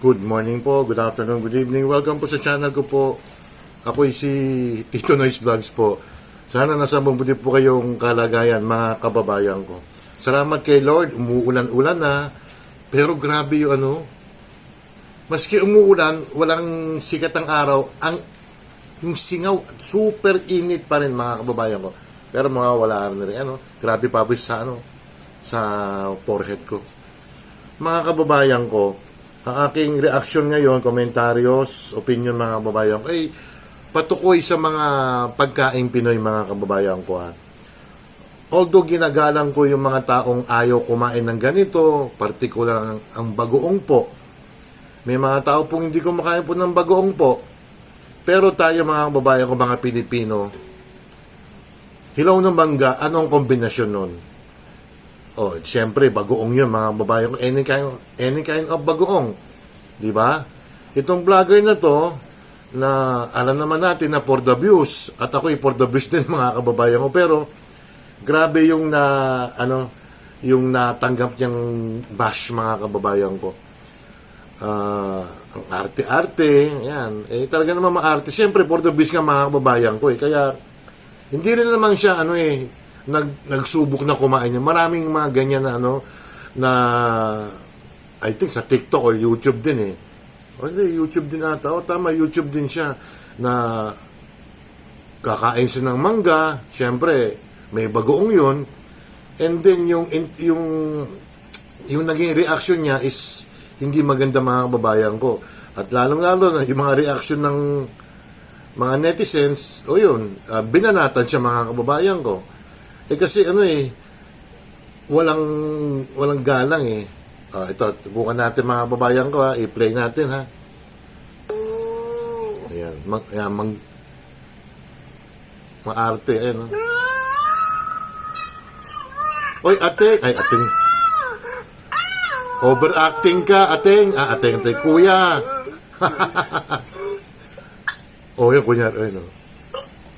Good morning po, good afternoon, good evening. Welcome po sa channel ko po. Ako si Tito Noise Vlogs po. Sana nasa mabuti po kayong kalagayan, mga kababayan ko. Salamat kay Lord, umuulan-ulan na. Pero grabe yung ano, maski umuulan, walang sikat ang araw, ang yung singaw, super init pa rin mga kababayan ko. Pero mga wala na rin, ano, grabe pa sa ano, sa forehead ko. Mga kababayan ko, ang aking reaction ngayon, komentaryos, opinion mga kababayan ko, ay patukoy sa mga pagkain Pinoy mga kababayan ko. Ha. Although ginagalang ko yung mga taong ayaw kumain ng ganito, partikular ang, ang bagoong po. May mga tao pong hindi kumakain po ng bagoong po. Pero tayo mga kababayan ko, mga Pilipino, hilaw ng mangga, anong kombinasyon nun? Oh, siyempre, bagoong yun, mga babae. Any kind, any kind of bagoong. Di ba? Itong vlogger na to, na alam naman natin na for the views, at ako'y for the views din, mga kababayan ko. Pero, grabe yung na, ano, yung natanggap niyang bash, mga kababayan ko. Ah, ang arte-arte, yan. Eh, talaga naman maarte. Siyempre, for the views nga, mga kababayan ko. Eh. Kaya, hindi rin naman siya, ano eh, nag, nagsubok na kumain niya. Maraming mga ganyan na ano, na, I think sa TikTok or YouTube din eh. O hindi, YouTube din ata. O tama, YouTube din siya. Na, kakain siya ng mangga. Siyempre, may bagoong yun. And then, yung, yung, yung naging reaction niya is, hindi maganda mga kababayan ko. At lalong-lalo na yung mga reaction ng mga netizens, o yun, ah, binanatan siya mga kababayan ko. Eh kasi ano eh, walang walang galang eh. Ah, ito, bukan natin mga babayan ko ha, i-play natin ha. Ayan, mag, ayan, mag, maarte, ayan. oh. Oy, ate, ay, ating, overacting ka, ating, ah, ating, ating, kuya. oh, yun, kunya, ayun, oh.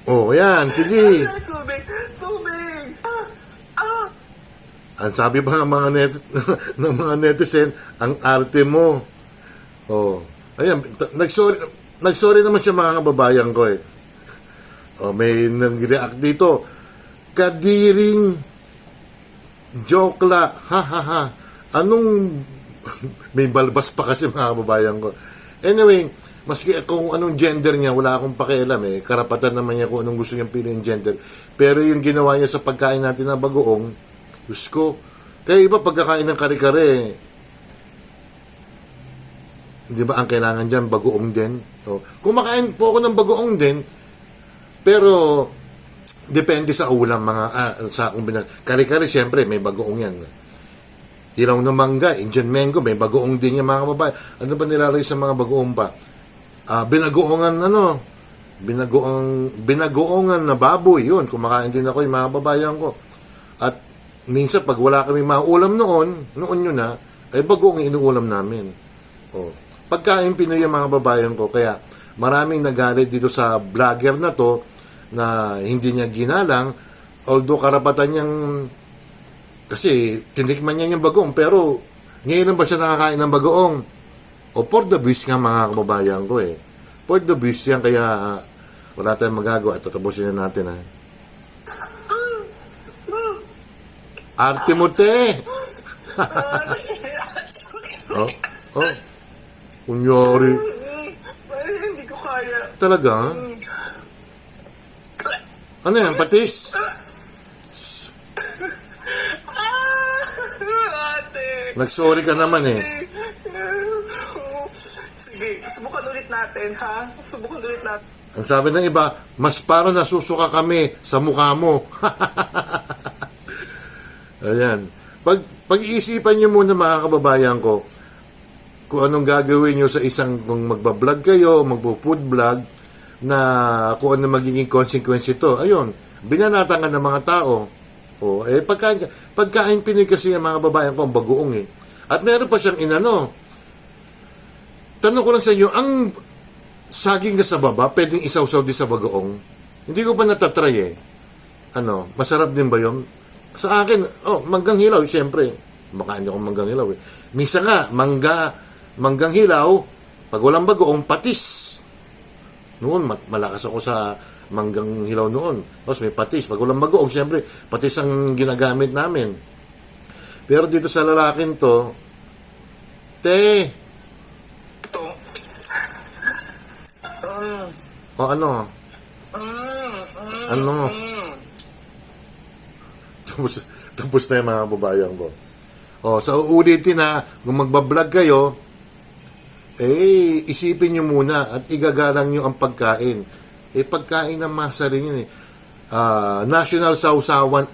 Oh, ayan, sige. Ang sabi pa ng mga net ng mga netizen, ang arte mo. Oh. Ayan, nagsorry nagsorry naman siya mga kababayan ko eh. Oh, may nag-react dito. Kadiring joke la. Ha ha ha. Anong may balbas pa kasi mga kababayan ko. Anyway, maski kung anong gender niya, wala akong pakialam eh. Karapatan naman niya kung anong gusto niyang piliin gender. Pero yung ginawa niya sa pagkain natin na bagoong, Diyos ko, kaya iba pagkakain ng kare-kare, di ba ang kailangan dyan, bagoong din. So, kumakain po ako ng bagoong din, pero depende sa ulam mga ah, sa kung binan kare-kare siyempre may bagoong yan. Hilaw na mangga Indian mango may bagoong din yung mga babae ano ba nilalagay sa mga bagoong pa? Ah binagoongan ano? Binagoong binagoongan na baboy yun. Kumakain din ako yung mga babayan ko. At minsan pag wala kami maulam noon noon yun na ay bagoong inuulam namin. Oh pagkain Pinoy yung mga babayan ko kaya maraming nagalit dito sa vlogger na to na hindi niya ginalang although karapatan niyang kasi tinikman niya yung bagoong pero ngayon ba siya nakakain ng bagoong? O for the beast nga mga kababayan ko eh. For the beast yan kaya ah, wala tayong magagawa. At tatapusin na natin ha arte mo te oh oh kunyari hindi ko kaya. talaga ano yan patis! Ate! nagsorry ka naman eh Sige, subukan ulit natin, ha? Subukan ulit natin. Ang sabi ng iba, mas para nasusuka kami sa mukha mo. Ayan. Pag, pag-iisipan nyo muna mga kababayan ko, kung anong gagawin nyo sa isang, kung magbablog kayo, magpo-food vlog, na kung ano magiging consequence ito. Ayun, binanatan ka ng mga tao. O, eh, pagkain, pagkain Pinoy kasi ang mga babayan ko, ang bagoong eh. At meron pa siyang inano. Tanong ko lang sa inyo, ang saging na sa baba, pwedeng isawsaw din sa bagoong. Hindi ko pa natatry eh. Ano, masarap din ba yun? Sa akin, oh, manggang hilaw, siyempre. Makain ako manggang hilaw eh. Misa nga, mangga, manggang hilaw, pag walang bagoong patis. Noon, malakas ako sa manggang hilaw noon. Tapos may patis. Pag walang bagoong, siyempre, patis ang ginagamit namin. Pero dito sa lalaking to, te, Ito. Mm, o ano, mm, mm, ano. Tapos, tapos na yung mga babayang ko. O, sa uulitin na, kung magbablog kayo, eh, isipin nyo muna at igagalang nyo ang pagkain. Eh, pagkain ng masa rin yun eh. Ah, national sausawan,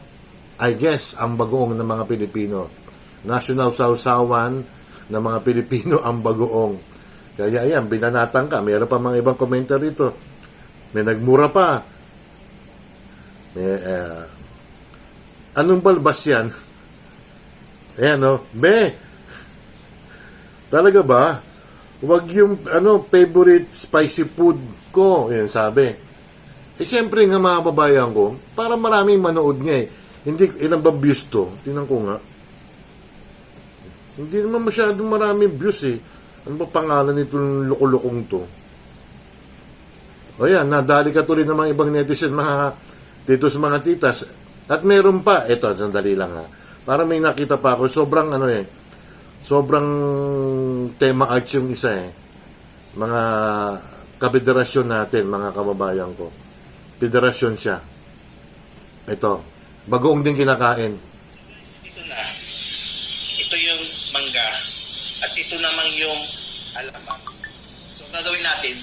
I guess, ang bagoong ng mga Pilipino. National sausawan ng mga Pilipino ang bagoong. Kaya yan, binanatan ka. Mayroon pa mga ibang komentar rito. May nagmura pa. May, ah, anong balbas yan? Ayan, no? Be, talaga ba? Huwag yung, ano, favorite spicy food ko. Yan, sabi. Eh, siyempre nga mga babayan ko, para maraming manood niya eh. Hindi, ilang ba views to? Tingnan ko nga. Hindi naman masyadong maraming views eh. Ano ba pangalan nitong lukulukong to? O yan, nadali ka tuloy ng mga ibang netizen, mga titos, mga titas. At meron pa, eto, sandali lang ha. Para may nakita pa ako, sobrang ano eh, sobrang tema arts yung isa eh. Mga kapederasyon natin, mga kababayan ko. Federasyon siya. Ito, bagoong din kinakain. ito na, ito yung mangga, at ito namang yung alamang. So, gagawin natin,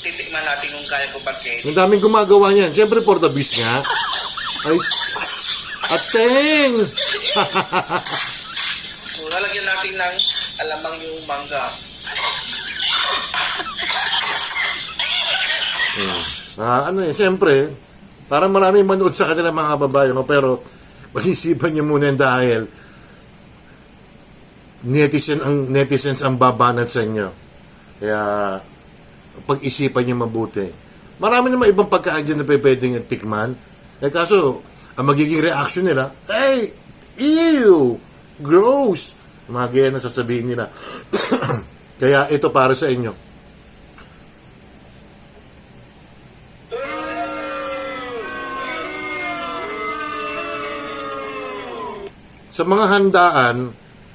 titikman natin kung kaya ko ba kainin. Ang daming gumagawa niyan. Siyempre, for the beast nga. Ay, ateng! So, lalagyan natin ng alamang yung mangga. Ah, ano eh, siyempre, parang maraming manood sa kanila mga babae, no? pero pag-isipan niyo muna yan dahil netizen ang netizens ang babanat sa inyo. Kaya pag-isipan niyo mabuti. Marami naman ibang pagkain dyan na pwedeng tikman. Eh kaso, ang magiging reaction nila, hey, ew, gross. Mga ganyan na sasabihin nila. Kaya ito para sa inyo. sa mga handaan,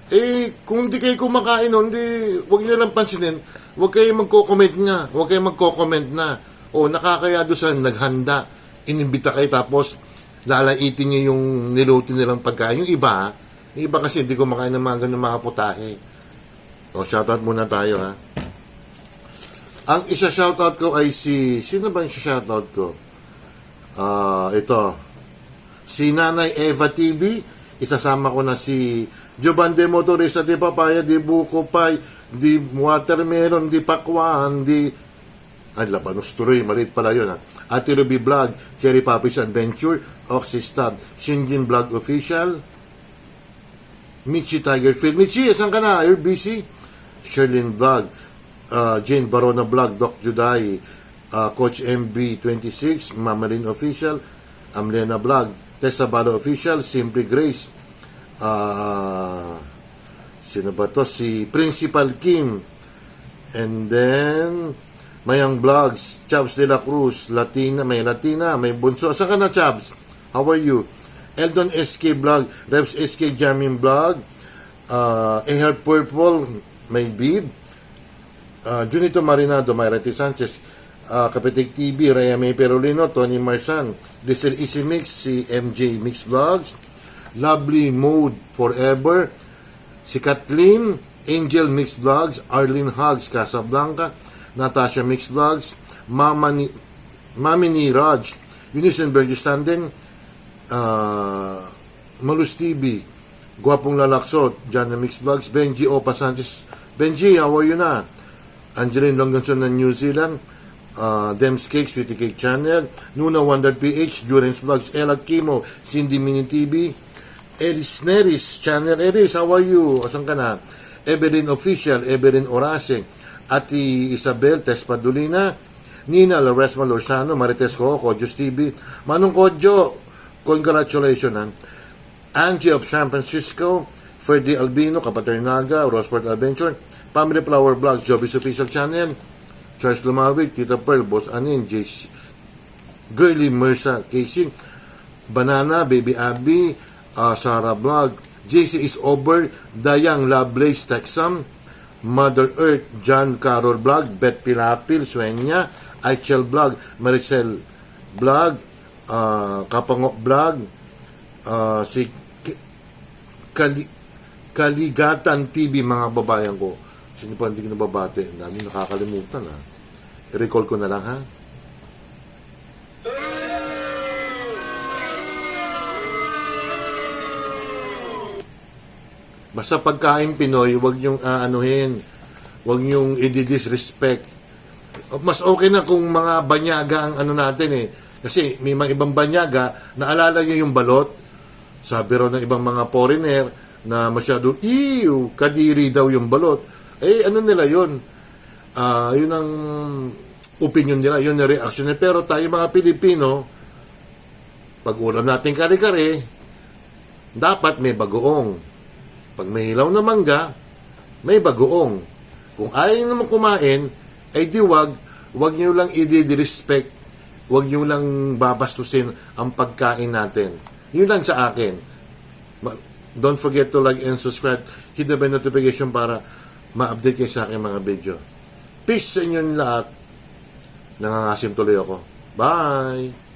eh, kung hindi kayo kumakain nun, di, huwag nyo lang pansinin, huwag kayo magko-comment nga, huwag kayo magko-comment na, o nakakaya doon sa naghanda, inimbita kayo tapos lalaitin nyo yung niluto nilang pagkain. Yung iba, yung iba kasi hindi kumakain ng mga ganun mga putahe. O, shoutout muna tayo ha. Ang isa shoutout ko ay si, sino ba yung shoutout ko? Ah, ito, si Nanay Eva TV, isasama ko na si Joban de Motorista, di papaya, di buko pie, di watermelon, di pakwan, di... Ay, labanos tuloy, maliit pala yun ha. Ate Ruby Vlog, Cherry Puppies Adventure, Oxy Stab, Shinjin Vlog Official, Michi Tiger Field. Michi, saan ka na? You're busy? Sherlyn Vlog, uh, Jane Barona Vlog, Doc Juday, uh, Coach MB26, Mamarin Official, Amlena Vlog, Tessa Balo Official, Simply Grace, uh, sino ba to? Si Principal Kim, and then, Mayang Vlogs, Chabs de la Cruz, Latina, may Latina, may Bunso. Saan ka na, Chabs? How are you? Eldon SK Vlog, Revs SK Jamming Vlog, uh, Ehart Purple, may Bib, uh, Junito Marinado, Mayrati Sanchez, uh, Kapitik TV, Raya May Perolino, Tony Marsan, Diesel Easy Mix, si MJ Mix Vlogs, Lovely Mode Forever, si Kathleen, Angel Mix Vlogs, Arlene Hugs, Casablanca, Natasha Mix Vlogs, Mama ni, Mami ni Raj, Eunice Burgess Tanden, uh, Malus TV, Gwapong Lalaksot, Jana Mix Vlogs, Benji Opa Sanchez. Benji, how are you na? Angeline Longanson ng New Zealand, uh, Dems Cake, Sweetie Cake Channel, Nuna Wonder PH, Durance Vlogs, Ella Kimo, Cindy Mini TV, Eris Neris, Channel Eris, how are you? Asan ka na? Evelyn Official, Evelyn Orase, Ati Isabel Tespadulina, Nina Laresma Lorsano, Marites Coco, Just TV, Manong Kodjo, congratulations ha. Angie of San Francisco, Ferdy Albino, Kapaternaga, Rosford Adventure, Family Flower Vlogs, Joby's Official Channel, Charles Lumawig, Tita Pearl, Boss Anin, JC, Girly Mersa, Casey, Banana, Baby Abby, uh, Sarah Vlog, JC is over, Dayang Lovelace, Texam, Mother Earth, John Carol Vlog, Beth Pilapil, Suenya, Aichel Vlog, Maricel Vlog, uh, Kapango Vlog, uh, si K- Kali, Kaligatan TV, mga babayan ko. Sino pa hindi ko nababate? Ang dami nakakalimutan ha. I-recall ko na lang ha. Basta pagkain Pinoy, wag niyong aanuhin. Wag niyong i-disrespect. Mas okay na kung mga banyaga ang ano natin eh. Kasi may mga ibang banyaga, naalala niyo yung balot? Sabi raw ng ibang mga foreigner na masyado, ew, kadiri daw yung balot. Eh, ano nila yun? Ah, yun ang opinion nila, yun ang reaction nila. Pero tayo mga Pilipino, pag ulam natin kare-kare, dapat may bagoong. Pag may hilaw na mangga, may bagoong. Kung ayaw naman kumain, ay di wag, wag nyo lang i-disrespect, wag nyo lang babastusin ang pagkain natin. Yun lang sa akin. Don't forget to like and subscribe. Hit the bell notification para ma-update kayo sa aking mga video. Peace sa inyong lahat. Nangangasim tuloy ako. Bye!